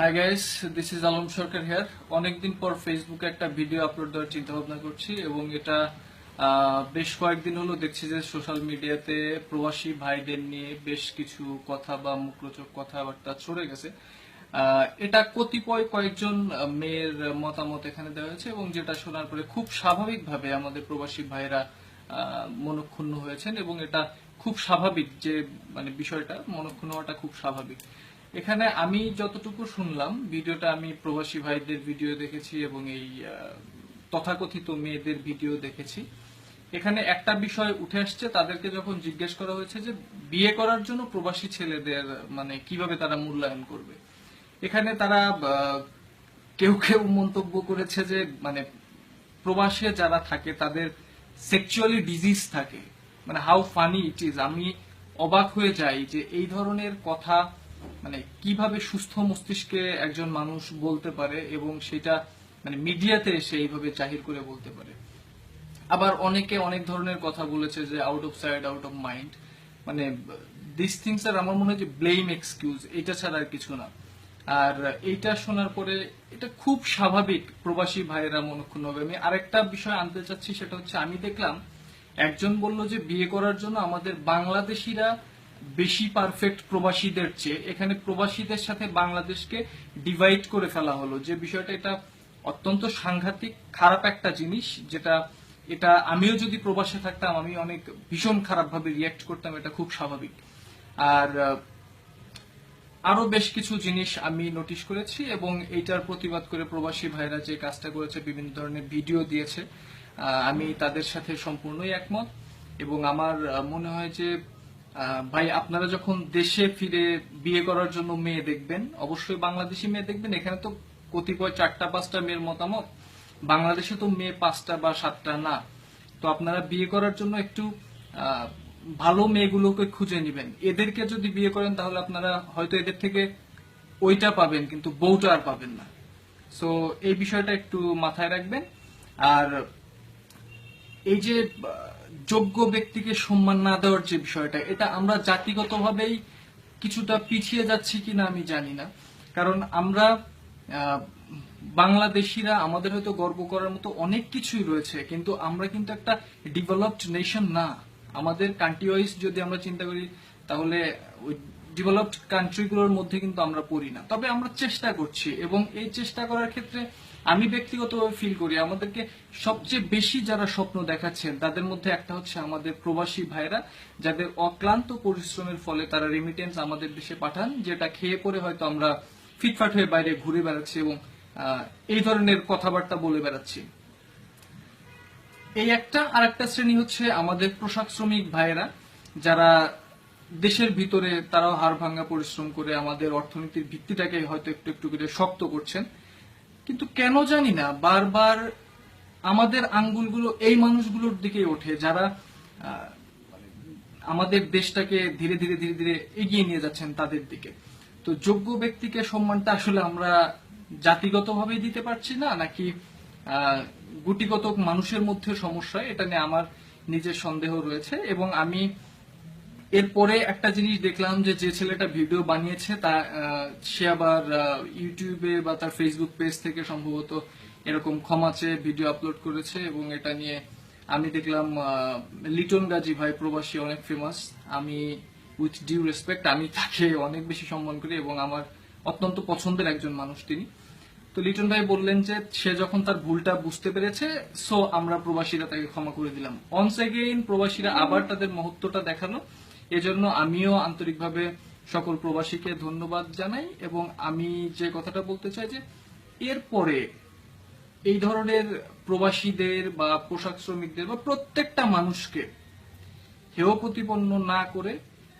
Hi guys this is Alam Sarkar here অনেকদিন পর ফেসবুকে একটা ভিডিও আপলোড দেওয়ার চিন্তা ভাবনা করছি এবং এটা বেশ কয়েকদিন হলো দেখছি যে সোশ্যাল মিডিয়াতে প্রবাসী ভাইদের নিয়ে বেশ কিছু কথা বা মুখরোচক কথাবার্তা ছড়ে গেছে। এটা কতিপয় কয়েকজন মেয়ের মতামত এখানে দেওয়া হয়েছে এবং যেটা শোনার পরে খুব স্বাভাবিকভাবে আমাদের প্রবাসী ভাইরা মনক্ষুণ্ণ হয়েছেন এবং এটা খুব স্বাভাবিক যে মানে বিষয়টা মনক্ষুণ্ণ হওয়াটা খুব স্বাভাবিক। এখানে আমি যতটুকু শুনলাম, ভিডিওটা আমি প্রবাসী ভাইদের ভিডিও দেখেছি এবং এই তথাকথিত মেয়েদের ভিডিও দেখেছি। এখানে একটা বিষয় উঠে আসছে, তাদেরকে যখন জিজ্ঞেস করা হয়েছে যে বিয়ে করার জন্য প্রবাসী ছেলেদের মানে কীভাবে তারা মূল্যায়ন করবে। এখানে তারা কেউ কেউ মন্তব্য করেছে যে মানে প্রবাসে যারা থাকে, তাদের সেক্সুয়ালি ডিজিজ থাকে। মানে হাউ ফানি ইট ইজ আমি অবাক হয়ে যাই যে এই ধরনের কথা মানে কীভাবে সুস্থ মস্তিষ্কে একজন মানুষ বলতে পারে এবং সেটা মানে মিডিয়াতে এসে এইভাবে জাহির করে বলতে পারে? আবার অনেকে অনেক ধরনের কথা বলেছে যে out of side out of mind মানে দিস থিংস আর আমার মনে হয় যে ব্লেম এক্সকিউজ এটা ছাড়া আর কিছু না। আর এইটা শোনার পরে এটা খুব স্বাভাবিক প্রবাসী ভাইয়েরা মনক্ষুণ্ণ হবে। আমি আরেকটা বিষয় আনতে চাচ্ছি, সেটা হচ্ছে আমি দেখলাম, একজন বলল যে বিয়ে করার জন্য আমাদের বাংলাদেশিরা বেশি পারফেক্ট প্রবাসীদের চেয়ে, এখানে প্রবাসীদের সাথে বাংলাদেশকে ডিভাইড করে ফেলা হলো। যে বিষয়টা, এটা অত্যন্ত সাংঘাতিক, খারাপ একটা জিনিস, যেটা, এটা আমিও যদি প্রবাসে থাকতাম, আমি অনেক ভীষণ খারাপভাবে রিয়াক্ট করতাম, এটা খুব স্বাভাবিক। আর আরও বেশ কিছু জিনিস আমি নোটিশ করেছি এবং এইটার প্রতিবাদ করে প্রবাসী ভাইরা যে কাজটা করেছে, বিভিন্ন ধরনের ভিডিও দিয়েছে। আমি তাদের সাথে সম্পূর্ণই একমত এবং আমার মনে হয় যে ভাই, আপনারা যখন দেশে ফিরে বিয়ে করার জন্য মেয়ে দেখবেন, অবশ্যই বাংলাদেশি মেয়ে দেখবেন। এখানে তো কতিপয় চারটা, পাঁচটা মেয়ের মতামত। বাংলাদেশে তো মেয়ে পাঁচটা বা সাতটা না। তো আপনারা বিয়ে করার জন্য একটু ভালো মেয়েগুলোকে খুঁজে নেবেন। এদেরকে যদি বিয়ে করেন, তাহলে আপনারা হয়তো এদের থেকে ওইটা পাবেন, কিন্তু বউটা আর পাবেন না। সো এই বিষয়টা একটু মাথায় রাখবেন। আর এই যে যোগ্য ব্যক্তিকে সম্মান না দেওয়ার যে বিষয়টা, এটা আমরা জাতিগতভাবেই কিছুটা পিছিয়ে যাচ্ছি কিনা আমি জানি না। কারণ আমরা বাংলাদেশিরা, আমাদের হয়তো গর্ব করার মতো অনেক কিছুই রয়েছে, কিন্তু আমরা কিন্তু একটা ডেভেলপড নেশন না। আমাদের কান্ট্রি ওয়াইজ যদি আমরা চিন্তা করি, তাহলে ওই ডেভেলপড কান্ট্রিগুলোর মধ্যে কিন্তু আমরা পড়ি না। তবে আমরা চেষ্টা করছি এবং এই চেষ্টা করার ক্ষেত্রে আমি ব্যক্তিগতভাবে ফিল করি, আমাদেরকে সবচেয়ে বেশি যারা স্বপ্ন দেখাচ্ছেন, তাদের মধ্যে একটা হচ্ছে আমাদের প্রবাসী ভাইরা, যাদের অক্লান্ত পরিশ্রমের ফলে তারা রেমিটেন্স আমাদের দেশে পাঠান, যেটা খেয়ে পরে হয়তো আমরা ফিটফাট হয়ে বাইরে ঘুরে বেড়াচ্ছি এবং এই ধরনের কথাবার্তা বলে বেড়াচ্ছি। এই একটা আর একটা শ্রেণি হচ্ছে আমাদের পোশাক শ্রমিক ভাইয়েরা, যারা দেশের ভিতরে তারাও হাড় ভাঙ্গা পরিশ্রম করে আমাদের অর্থনীতির ভিত্তিটাকে হয়তো একটু একটু করে শক্ত করছেন। কিন্তু কেন জানি না, বারবার আমাদের আঙ্গুলগুলো এই মানুষগুলোর দিকে ওঠে যারা আমাদের দেশটাকে ধীরে ধীরে ধীরে ধীরে এগিয়ে নিয়ে যাচ্ছেন তাদের দিকে। তো যোগ্য ব্যক্তিকে সম্মানটা আসলে আমরা জাতিগতভাবে দিতে পারছি না, নাকি গুটিগত মানুষের মধ্যে সমস্যা এটা নিয়ে আমার নিজের সন্দেহ রয়েছে। এবং আমি এরপরে একটা জিনিস দেখলাম যে যে ছেলেটা ভিডিও বানিয়েছে, তা সে আবার ইউটিউবে বা তার ফেসবুক পেজ থেকে সম্ভবত এরকম ক্ষমা চেয়ে ভিডিও আপলোড করেছে এবং এটা নিয়ে আমি দেখলাম লিটন গাজী ভাই প্রবাসী অনেক ফেমাস আমি উইথ ডিউ রেসপেক্ট আমি তাকে অনেক বেশি সম্মান করি এবং আমার অত্যন্ত পছন্দের একজন মানুষ তিনি। তো লিটন ভাই বললেন যে, সে যখন তার ভুলটা বুঝতে পেরেছে সো আমরা প্রবাসীরা তাকে ক্ষমা করে দিলাম। অনস এগেইন প্রবাসীরা আবার তাদের মহত্বটা দেখাল। এজন্য আমিও আন্তরিকভাবে সকল প্রবাসীকে ধন্যবাদ জানাই এবং আমি যে কথাটা বলতে চাই যে এরপরে এই ধরনের প্রবাসীদের বা পোশাক শ্রমিকদের বা প্রত্যেকটা মানুষকে হেয় প্রতিপন্ন না করে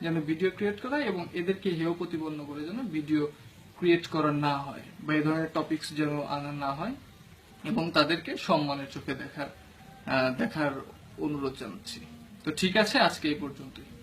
যেন ভিডিও ক্রিয়েট করা এবং এদেরকে হেয় প্রতিপন্ন করে যেন ভিডিও ক্রিয়েট করা না হয় বা এই ধরনের টপিকস যেন আনা না হয় এবং তাদেরকে সম্মানের চোখে দেখার দেখার অনুরোধ জানাচ্ছি। তো ঠিক আছে, আজকে এই পর্যন্তই।